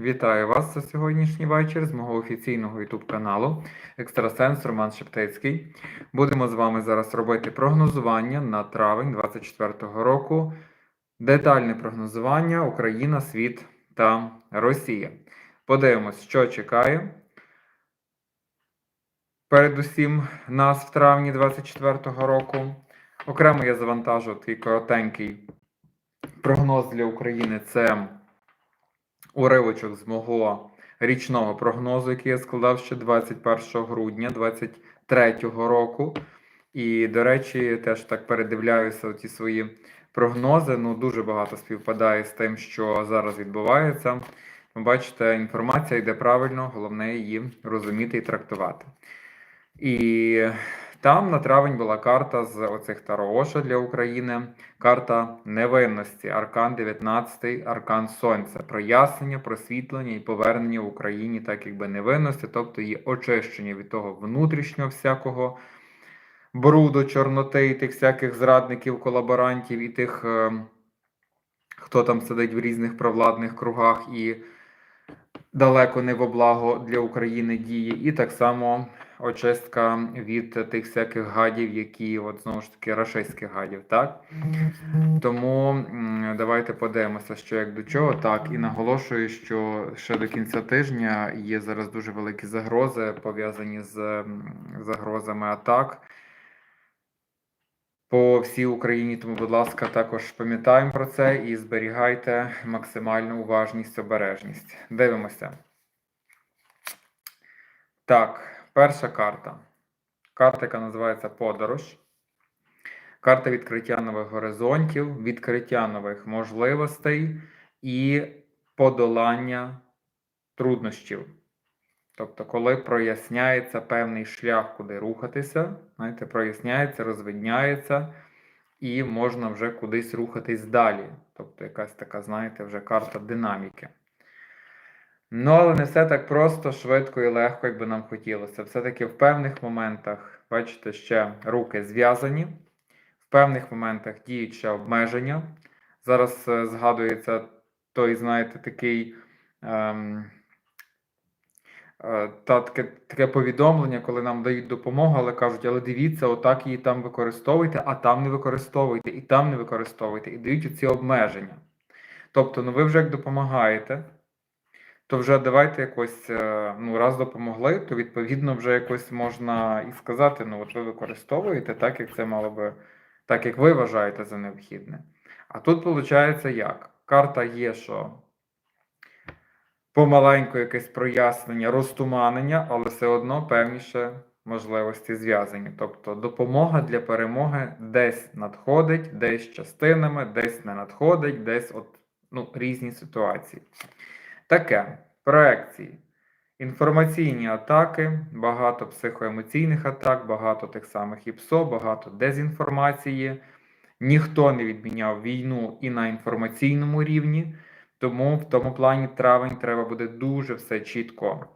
Вітаю вас за сьогоднішній вечір з мого офіційного YouTube каналу Екстрасенс Роман Шептицький. Будемо з вами зараз робити прогнозування на травень 2024 року. Детальне прогнозування Україна, світ та Росія. Подивимось, що чекає. Передусім нас в травні 2024 року. Окремо я завантажу такий коротенький прогноз для України. Це уривочок з мого річного прогнозу, який я складав ще 21 грудня 2023 року. І, до речі, теж так передивляюся ті свої прогнози. Ну, дуже багато співпадає з тим, що зараз відбувається. Ви бачите, інформація йде правильно, головне її розуміти і трактувати. І там на травень була карта з оцих Тароша для України, карта невинності, аркан 19, аркан Сонця, прояснення, просвітлення і повернення в Україні, так якби невинності, тобто її очищення від того внутрішнього всякого бруду, чорноти і тих всяких зрадників, колаборантів і тих, е, хто там сидить в різних провладних кругах і далеко не во благо для України діє, і так само очистка від тих всяких гадів, які, от знову ж таки, рашистських гадів, так? Тому давайте подивимося, що як до чого. Так, і наголошую, що ще до кінця тижня є зараз дуже великі загрози, пов'язані з загрозами атак по всій Україні. Тому, будь ласка, також пам'ятаємо про це і зберігайте максимальну уважність, обережність. Дивимося. Так, перша карта. Карта, яка називається Подорож. Карта відкриття нових горизонтів, відкриття нових можливостей і подолання труднощів. Тобто, коли проясняється певний шлях, куди рухатися, знаєте, проясняється, розвидняється, і можна вже кудись рухатись далі. Тобто, якась така, знаєте, вже карта динаміки. Ну, але не все так просто, швидко і легко, як би нам хотілося. Все-таки в певних моментах, бачите, ще руки зв'язані, в певних моментах діють ще обмеження. Зараз е, згадується той, знаєте, такий. Ем, е, та таке, таке повідомлення, коли нам дають допомогу, але кажуть, але дивіться, отак її там використовуйте, а там не використовуйте, і там не використовуйте, і дають оці обмеження. Тобто, ну ви вже як допомагаєте, то вже давайте якось, е, ну, раз допомогли, то відповідно вже якось можна і сказати, ну от ви використовуєте так, як це мало би, так як ви вважаєте за необхідне. А тут виходить як? Карта є, що помаленьку якесь прояснення, розтуманення, але все одно певніше можливості зв'язані. Тобто допомога для перемоги десь надходить, десь частинами, десь не надходить, десь от, ну, різні ситуації. Таке проекції. Інформаційні атаки, багато психоемоційних атак, багато тих самих ІПСО, багато дезінформації. Ніхто не відміняв війну і на інформаційному рівні, тому в тому плані травень треба буде дуже все чітко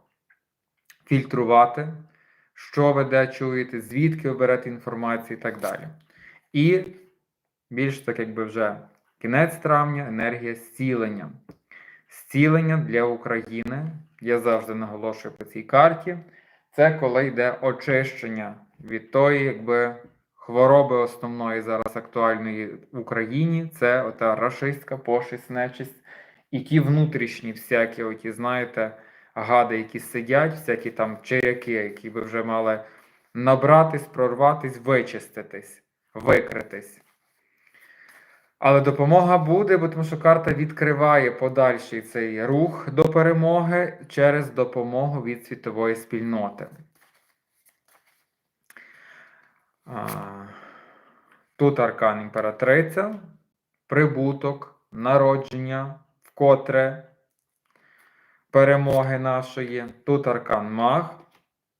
фільтрувати, що ви де чуєте, звідки ви берете інформацію і так далі. І більш так, якби вже кінець травня, енергія зцілення. Зцілення для України, я завжди наголошую по цій карті, це коли йде очищення від тої, якби хвороби основної зараз актуальної в Україні, це ота рашистська пошесть, нечисть, і ті внутрішні всякі, оті, знаєте, гади, які сидять, всякі там чиряки, які би вже мали набратись, прорватись, вичиститись, викритись. Але допомога буде, бо тому що карта відкриває подальший цей рух до перемоги через допомогу від світової спільноти. Тут аркан імператриця, прибуток, народження, вкотре перемоги нашої. Тут аркан маг,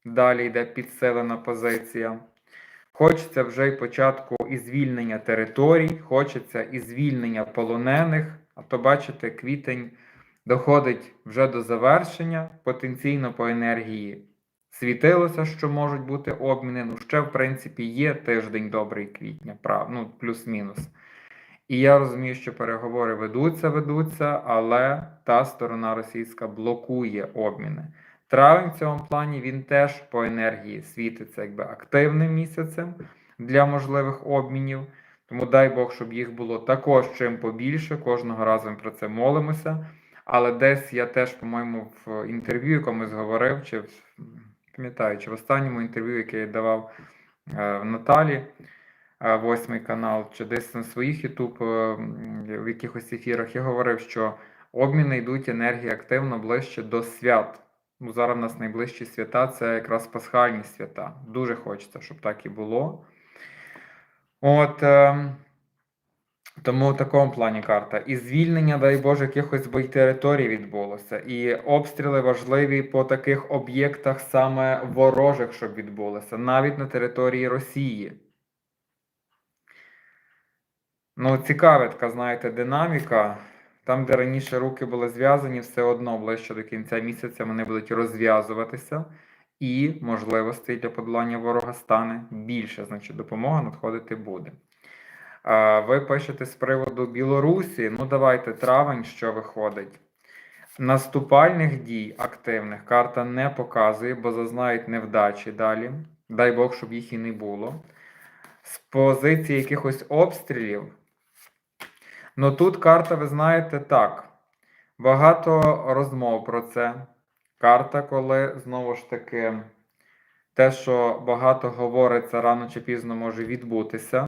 далі йде підсилена позиція. Хочеться вже й початку і звільнення територій, хочеться і звільнення полонених. А то, бачите, квітень доходить вже до завершення, потенційно по енергії світилося, що можуть бути обміни. Ну, ще, в принципі, є тиждень добрий квітня, прав, ну, плюс-мінус. І я розумію, що переговори ведуться, ведуться, але та сторона російська блокує обміни. Травень в цьому плані він теж по енергії світиться якби активним місяцем для можливих обмінів. Тому дай Бог, щоб їх було також чим побільше. Кожного разу ми про це молимося. Але десь я теж, по-моєму, в інтерв'ю якомусь говорив, чи пам'ятаю, чи в останньому інтерв'ю, яке я давав е, в Наталі, е, восьмий канал, чи десь на своїх Ютуб е, в якихось ефірах, я говорив, що обміни йдуть енергії активно ближче до свят. Ну, зараз в нас найближчі свята це якраз пасхальні свята. Дуже хочеться, щоб так і було. От. ем, тому в такому плані карта. І звільнення, дай Боже, якихось бой територій відбулося. І обстріли важливі по таких об'єктах саме ворожих, щоб відбулося, навіть на території Росії. Ну, цікава така, знаєте, динаміка. Там, де раніше руки були зв'язані, все одно ближче до кінця місяця вони будуть розв'язуватися, і можливостей для подолання ворога стане більше, значить, допомога надходити буде. Ви пишете з приводу Білорусі. Ну, давайте травень, що виходить. Наступальних дій активних карта не показує, бо зазнають невдачі далі. Дай Бог, щоб їх і не було. З позиції якихось обстрілів. Ну тут карта, ви знаєте, так. Багато розмов про це. Карта, коли знову ж таки те, що багато говориться, рано чи пізно може відбутися.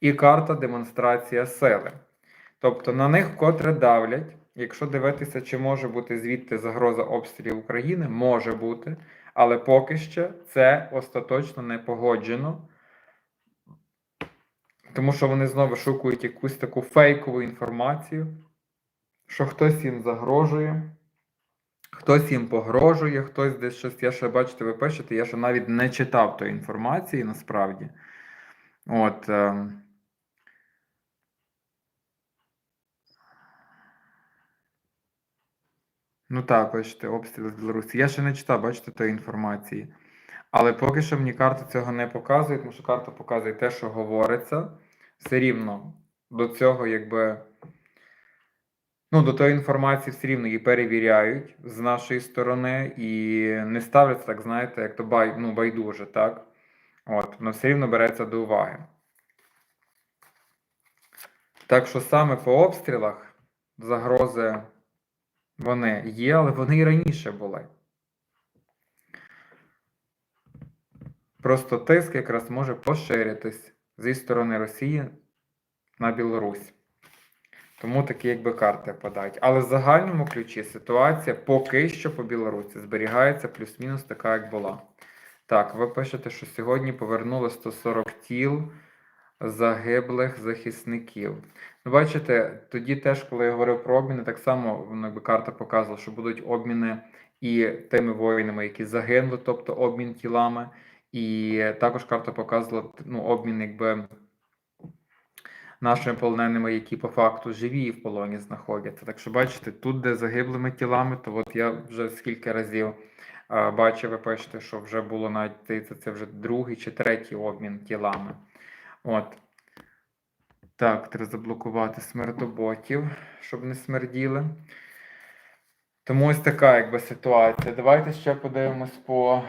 І карта демонстрація сили. Тобто на них вкотре давлять. Якщо дивитися, чи може бути звідти загроза обстрілів України, може бути, але поки що це остаточно не погоджено. Тому що вони знову шукають якусь таку фейкову інформацію, що хтось їм загрожує, хтось їм погрожує, хтось десь щось. Я ще бачите, ви пишете, я ще навіть не читав тої інформації насправді. От. Е... Ну так, бачите, обстріли з Білорусі. Я ще не читав, бачите, тої інформації. Але поки що мені карта цього не показує, тому що карта показує те, що говориться. Все рівно до цього, якби. Ну, до тої інформації все рівно її перевіряють з нашої сторони і не ставляться, так, знаєте, як то бай, ну, байдуже, так? От, воно все рівно береться до уваги. Так що саме по обстрілах загрози вони є, але вони і раніше були. Просто тиск якраз може поширитись зі сторони Росії на Білорусь. Тому такі якби карти подають. Але в загальному ключі ситуація поки що по Білорусі зберігається плюс-мінус така, як була. Так, ви пишете, що сьогодні повернули 140 тіл загиблих захисників. Ну, бачите, тоді теж, коли я говорив про обміни, так само ну, якби карта показувала, що будуть обміни і тими воїнами, які загинули, тобто обмін тілами. І також карта показувала ну, обмін, якби нашими полоненими, які по факту живі і в полоні знаходяться. Так що, бачите, тут, де загиблими тілами, то от я вже скільки разів а, бачив, ви пишете, що вже було навіть це, це вже другий чи третій обмін тілами. От. Так, треба заблокувати смердоботів, щоб не смерділи. Тому ось така якби ситуація. Давайте ще подивимось по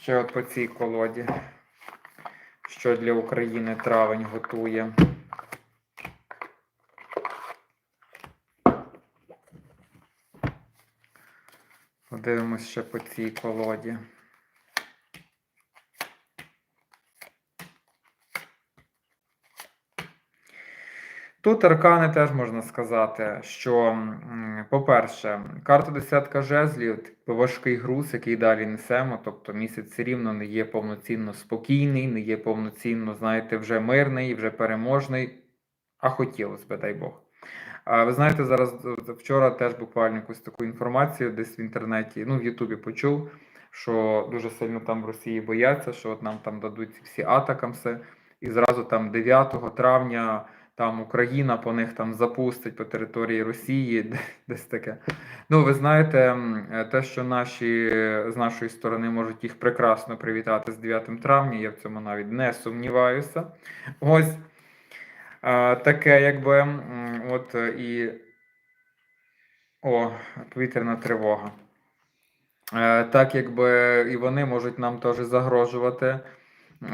ще от по цій колоді, що для України травень готує. Подивимось ще по цій колоді. Тут аркани теж можна сказати, що, по-перше, карта десятка жезлів, типу, важкий груз, який далі несемо. Тобто місяць рівно не є повноцінно спокійний, не є повноцінно, знаєте, вже мирний, вже переможний, а хотілося б, дай Бог. А ви знаєте, зараз е, вчора теж буквально якусь таку інформацію десь в інтернеті, ну в Ютубі почув, що дуже сильно там в Росії бояться, що от нам там дадуть всі атакамси, і зразу там 9 травня там Україна по них там запустить по території Росії, десь таке. Ну, ви знаєте, те, що наші з нашої сторони можуть їх прекрасно привітати з 9 травня, я в цьому навіть не сумніваюся. Ось таке, якби от е, і о, повітряна тривога. Е, Так, якби і вони можуть нам теж загрожувати.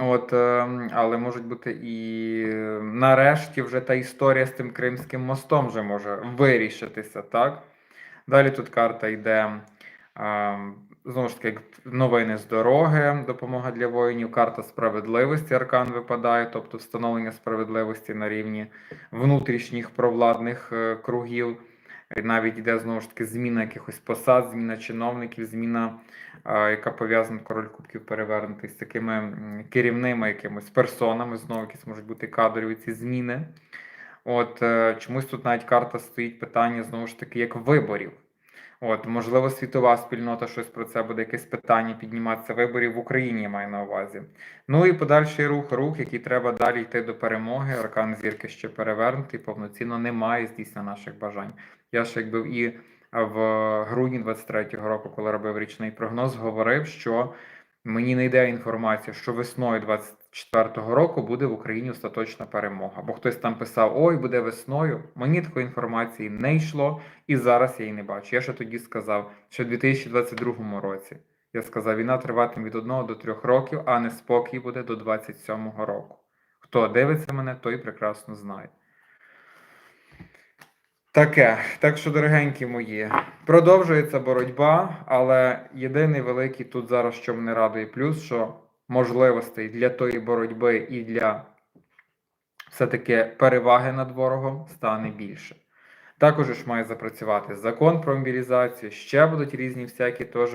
От, е, але можуть бути і нарешті вже та історія з тим Кримським мостом вже може вирішитися, так? Далі тут карта йде. е, Знову ж таки, новини з дороги, допомога для воїнів, карта справедливості, аркан випадає, тобто встановлення справедливості на рівні внутрішніх провладних е, кругів. Навіть йде знову ж таки зміна якихось посад, зміна чиновників, зміна, яка пов'язана король кубків перевернутий з такими керівними якимось персонами, знову якісь можуть бути кадрові ці зміни. От е, чомусь тут навіть карта стоїть питання знову ж таки як виборів. От, можливо, світова спільнота щось про це буде якесь питання підніматися виборів в Україні, маю на увазі. Ну і подальший рух, рух, який треба далі йти до перемоги. Аркан зірки ще перевернутий, повноцінно немає здійснення наших бажань. Я ж якби і в грудні 23-го року, коли робив річний прогноз, говорив, що мені не йде інформація, що весною 24-го року буде в Україні остаточна перемога. Бо хтось там писав: Ой, буде весною. Мені такої інформації не йшло, і зараз я її не бачу. Я ще тоді сказав, що в 2022 році я сказав, війна триватиме від 1 до 3 років, а не спокій буде до 27-го року. Хто дивиться мене, той прекрасно знає. Таке, так що, дорогенькі мої, продовжується боротьба, але єдиний великий тут зараз, що мене радує, плюс, що можливостей для тої боротьби і для все-таки переваги над ворогом стане більше. Також ж має запрацювати закон про мобілізацію, ще будуть різні всякі теж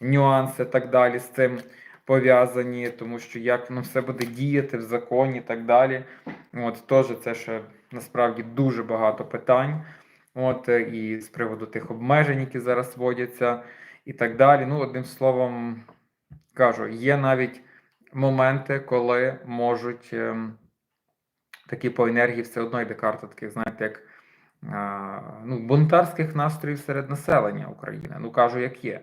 нюанси так далі з цим пов'язані, тому що як воно все буде діяти в законі і так далі. От теж це ще насправді дуже багато питань. От е, і з приводу тих обмежень, які зараз вводяться, і так далі. Ну, одним словом, кажу, є навіть моменти, коли можуть ем, такі по енергії все одно йде карта таких, знаєте, як ну, бунтарських настроїв серед населення України. Ну кажу, як є.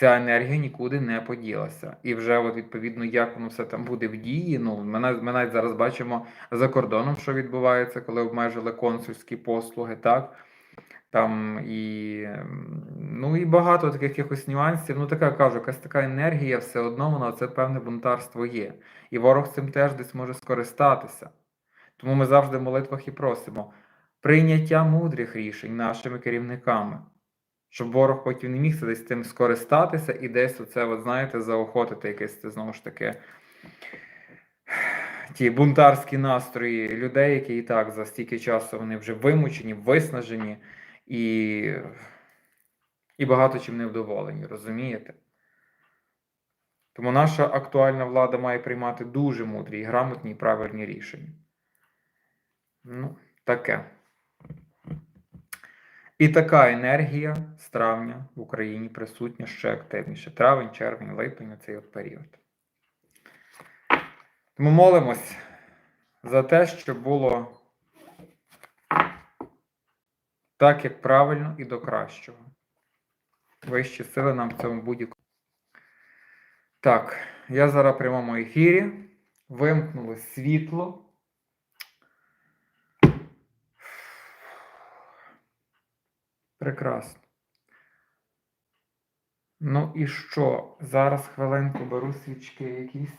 Ця енергія нікуди не поділася. І вже, от, відповідно, як воно все там буде в дії. Ну, ми, навіть- зараз бачимо за кордоном, що відбувається, коли обмежили консульські послуги, так? Там і, ну, і багато таких якихось нюансів. Ну, така кажу, якась така енергія, все одно вона це певне бунтарство є. І ворог цим теж десь може скористатися. Тому ми завжди в молитвах і просимо прийняття мудрих рішень нашими керівниками, щоб ворог потім не міг десь тим скористатися і десь оце, от, знаєте, заохотити якесь знову ж таки ті бунтарські настрої людей, які і так за стільки часу вони вже вимучені, виснажені і, і багато чим невдоволені, розумієте? Тому наша актуальна влада має приймати дуже мудрі, грамотні і правильні рішення. Ну, таке. І така енергія з травня в Україні присутня ще активніше. Травень, червень, липень цей от період. Тому молимось за те, щоб було так, як правильно і до кращого. Вищі сили нам в цьому будь-якому. Так, я зараз в прямому ефірі. Вимкнуло світло. Прекрасно. Ну і що? Зараз хвилинку беру свічки якісь.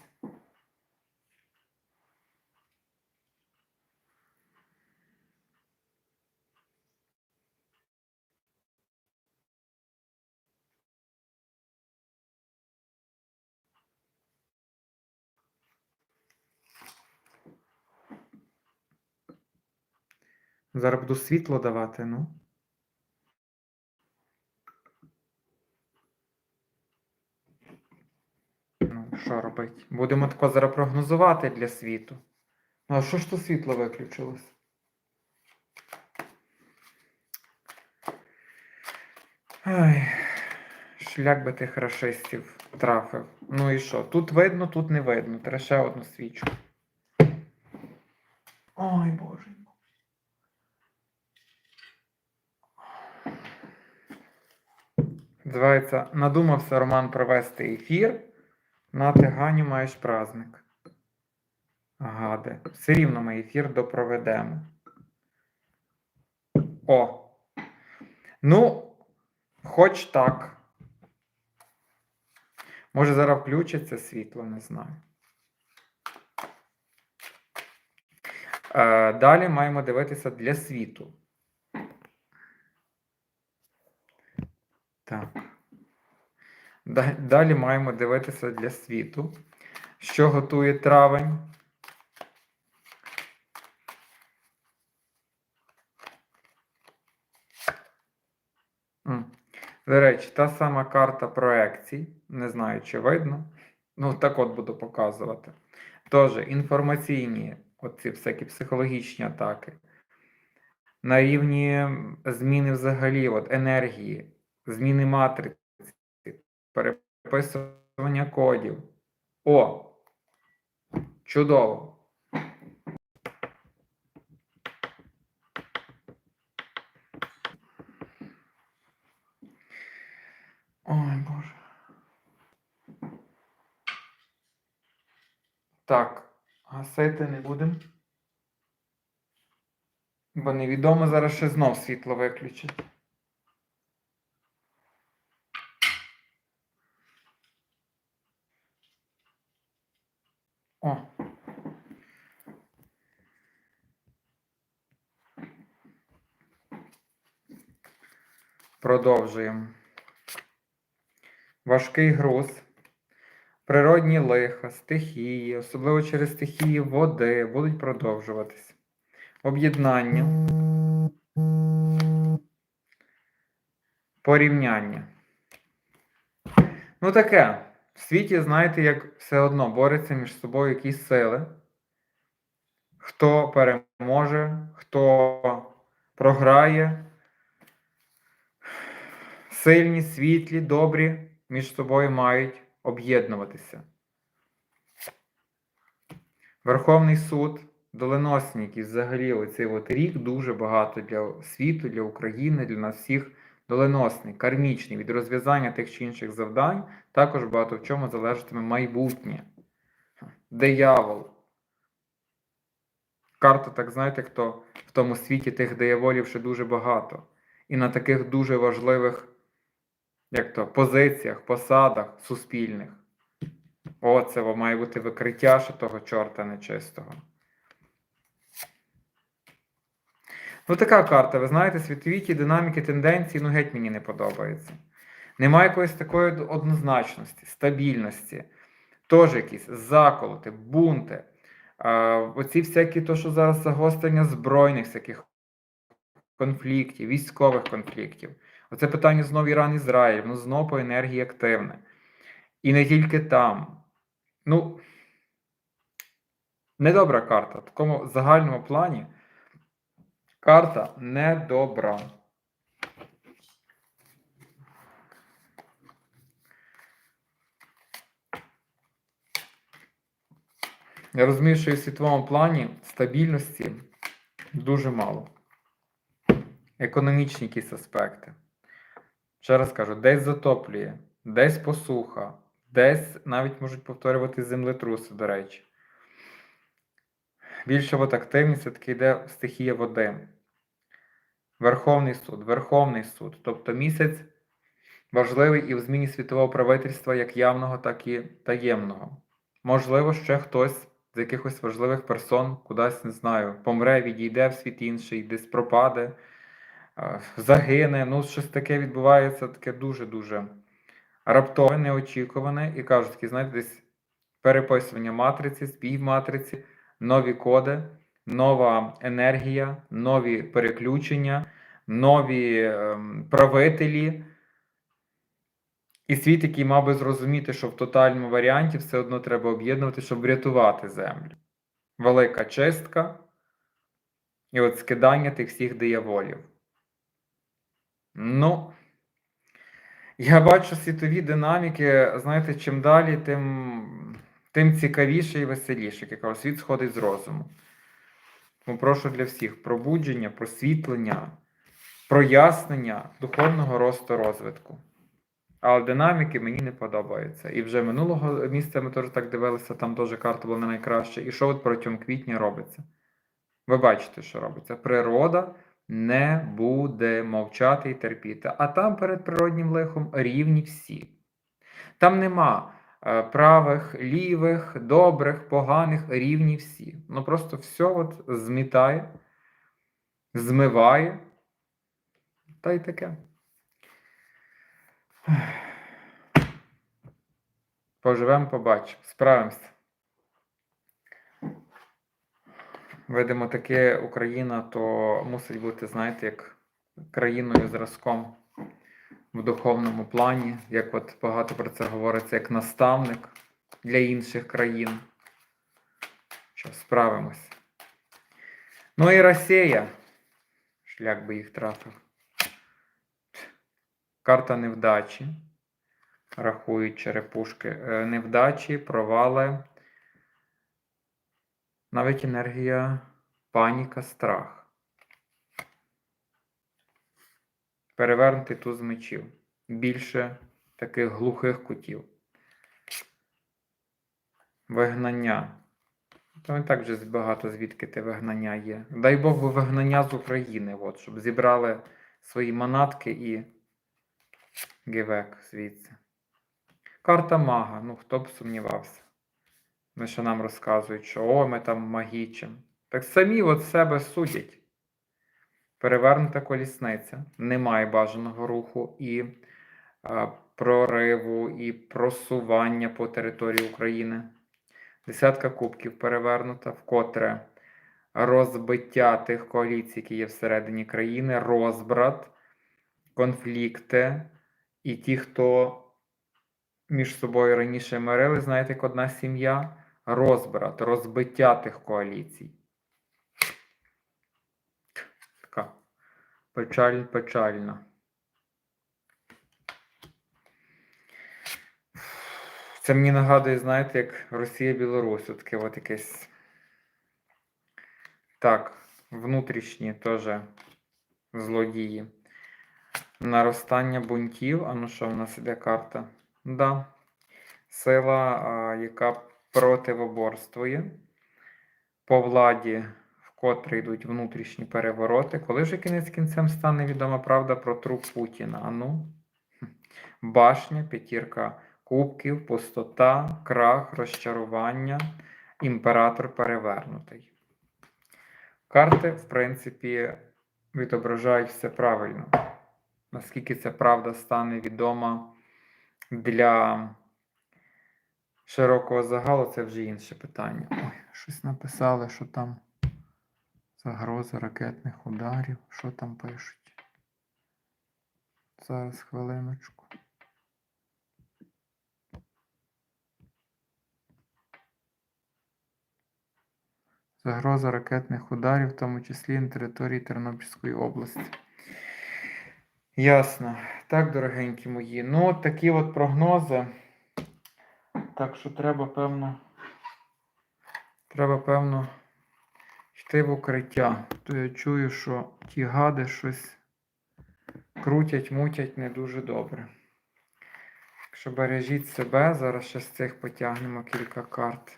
Зараз буду світло давати, ну. що робить? Будемо тако зараз прогнозувати для світу. Ну, а що ж то світло виключилось? Ай, Шлях би тих рашистів трафив. Ну і що? Тут видно, тут не видно. Треба ще одну свічку. Ой, Боже. Називається Надумався Роман провести ефір. На ти Ганю маєш праздник. Гаде. Все рівно ми ефір допроведемо. О. Ну, хоч так. Може, зараз включиться світло, не знаю. Е, далі маємо дивитися для світу. Так. Да- Далі маємо дивитися для світу. Що готує травень? До речі, та сама карта проекцій. Не знаю, чи видно. Ну, так от буду показувати. Тож, інформаційні, оці всякі психологічні атаки. На рівні зміни взагалі, от енергії, зміни матриці, переписування кодів. О! Чудово! Ой, Боже. Так, гасити не будемо. Бо невідомо зараз ще знов світло виключить. О. Продовжуємо. Важкий груз, природні лиха, стихії, особливо через стихії води, будуть продовжуватись. Об'єднання. Порівняння. Ну таке. В світі, знаєте, як все одно борються між собою якісь сили. Хто переможе, хто програє. Сильні, світлі, добрі між собою мають об'єднуватися. Верховний суд, доленосні, який взагалі оцей от рік дуже багато для світу, для України, для нас всіх доленосний, кармічний від розв'язання тих чи інших завдань, також багато в чому залежатиме майбутнє. Диявол. Карта, так знаєте, хто в тому світі тих дияволів ще дуже багато. І на таких дуже важливих як то, позиціях, посадах суспільних. О, це має бути викриття ще того чорта нечистого. Ну, така карта, ви знаєте, світові ті динаміки тенденції, ну геть мені не подобається. Немає якоїсь такої однозначності, стабільності, теж якісь заколоти, бунти. Оці всякі, то, що зараз загострення збройних всяких конфліктів, військових конфліктів. Оце питання знову Іран Ізраїль, воно знову по енергії активне. І не тільки там. Ну, недобра карта. В такому загальному плані карта недобра. Я розумію, що і в світовому плані стабільності дуже мало. Економічні якісь аспекти. Ще раз кажу, десь затоплює, десь посуха, десь навіть можуть повторювати землетруси, до речі. Більше от активність все-таки йде стихія води. Верховний суд, Верховний суд. Тобто місяць важливий і в зміні світового правительства як явного, так і таємного. Можливо, ще хтось з якихось важливих персон кудись, не знаю, помре, відійде в світ інший, десь пропаде загине. Ну, щось таке відбувається, таке дуже-дуже раптове, неочікуване. І кажуть, знаєте, десь переписування матриці, спів матриці, нові коди, нова енергія, нові переключення, нові ем, правителі. І світ, який мав би зрозуміти, що в тотальному варіанті все одно треба об'єднувати, щоб врятувати землю. Велика чистка і от скидання тих всіх дияволів. Ну, я бачу світові динаміки, знаєте, чим далі, тим тим цікавіше і веселіше. Як кажу, світ сходить з розуму. Тому прошу для всіх пробудження, просвітлення, прояснення духовного росту розвитку. Але динаміки мені не подобаються. І вже минулого місяця ми теж так дивилися, там теж карта була не найкраща. І що от протягом квітня робиться? Ви бачите, що робиться. Природа не буде мовчати і терпіти. А там перед природнім лихом рівні всі. Там нема правих, лівих, добрих, поганих, рівні всі. Ну просто все от змітає, змиває. Та й таке. Поживемо, побачимо. Справимося. Видимо, таке Україна, то мусить бути, знаєте, як країною зразком в духовному плані, як от багато про це говориться, як наставник для інших країн. Що, справимось. Ну і Росія. Шлях би їх трафив. Карта невдачі. Рахують черепушки. Е, Невдачі, провали. Навіть енергія, паніка, страх. Перевернутий туз мечів. Більше таких глухих кутів. Вигнання. Там і так вже багато звідки те вигнання є. Дай Бог вигнання з України, от, щоб зібрали свої манатки і гівек звідси. Карта мага, ну хто б сумнівався. Вони ще нам розказують, що о, ми там магічимо. Так самі от себе судять. Перевернута колісниця, немає бажаного руху і а, прориву, і просування по території України. Десятка кубків перевернута, вкотре розбиття тих коаліцій, які є всередині країни, розбрат, конфлікти, і ті, хто між собою раніше мирили, знаєте, як одна сім'я, розбрат, розбиття тих коаліцій. Така печаль печальна. Це мені нагадує, знаєте, як Росія-Білорусь, от таке от якесь. Так, внутрішні теж злодії. Наростання бунтів. А ну що в нас іде карта? Да. Сила, яка противоборствує. По владі, вкотре йдуть внутрішні перевороти. Коли вже кінець кінцем стане відома правда про труп Путіна? А ну? Башня, п'ятірка кубків, пустота, крах, розчарування, імператор перевернутий. Карти, в принципі, відображають все правильно. Наскільки ця правда стане відома для широкого загалу, це вже інше питання. Ой, щось написали, що там загроза ракетних ударів. Що там пишуть? Зараз хвилиночку. Загроза ракетних ударів, в тому числі на території Тернопільської області. Ясно. Так, дорогенькі мої. Ну, от такі от прогнози. Так що треба, певно. Треба, певно, йти в укриття. То я чую, що ті гади щось крутять, мутять не дуже добре. Так що бережіть себе, зараз ще з цих потягнемо кілька карт.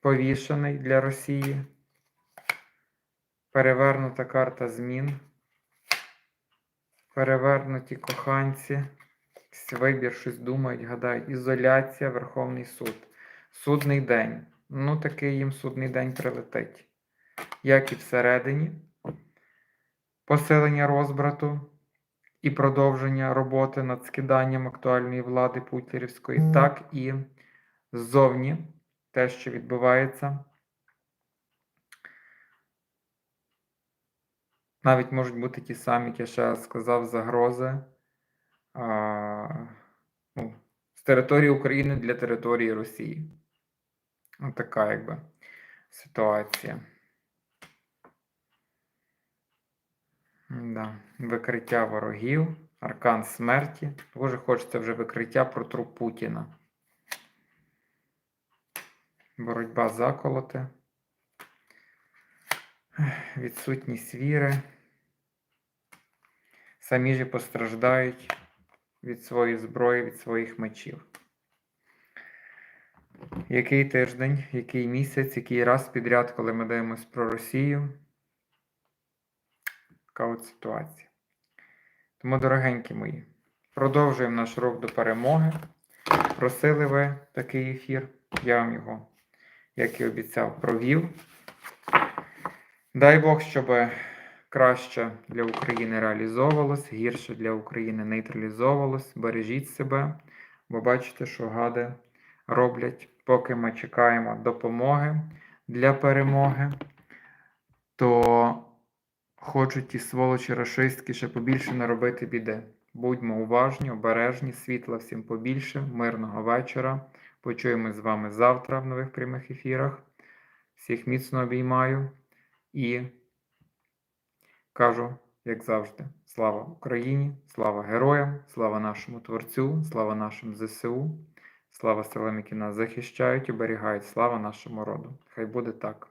Повішений для Росії. Перевернута карта змін. Перевернуті коханці. Якийсь Вибір, щось думають, гадають. Ізоляція, Верховний суд. Судний день. Ну, такий їм судний день прилетить. Як і всередині. Посилення розбрату і продовження роботи над скиданням актуальної влади Путірівської, так і ззовні те, що відбувається. Навіть можуть бути ті самі, як я ще сказав, загрози ну, з території України для території Росії. Ось така якби ситуація. Да. Викриття ворогів, аркан смерті. Дуже хочеться вже викриття про труп Путіна. Боротьба заколоти. Відсутність віри. самі ж постраждають від своєї зброї, від своїх мечів. Який тиждень, який місяць, який раз підряд, коли ми дивимося про Росію? Така от ситуація. Тому, дорогенькі мої, продовжуємо наш рух до перемоги. Просили ви такий ефір, я вам його, як і обіцяв, провів. Дай Бог, щоб краще для України реалізовувалось, гірше для України нейтралізовувалось. Бережіть себе, бо бачите, що гади роблять, поки ми чекаємо допомоги для перемоги, то хочуть ті сволочі рашистські ще побільше наробити біди. Будьмо уважні, обережні, світла всім побільше, мирного вечора. Почуємось з вами завтра в нових прямих ефірах. Всіх міцно обіймаю і кажу, як завжди, слава Україні, слава героям, слава нашому Творцю, слава нашим ЗСУ, слава силам, які нас захищають, оберігають, слава нашому роду. Хай буде так.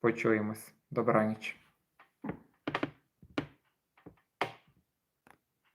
Почуємось. Добраніч.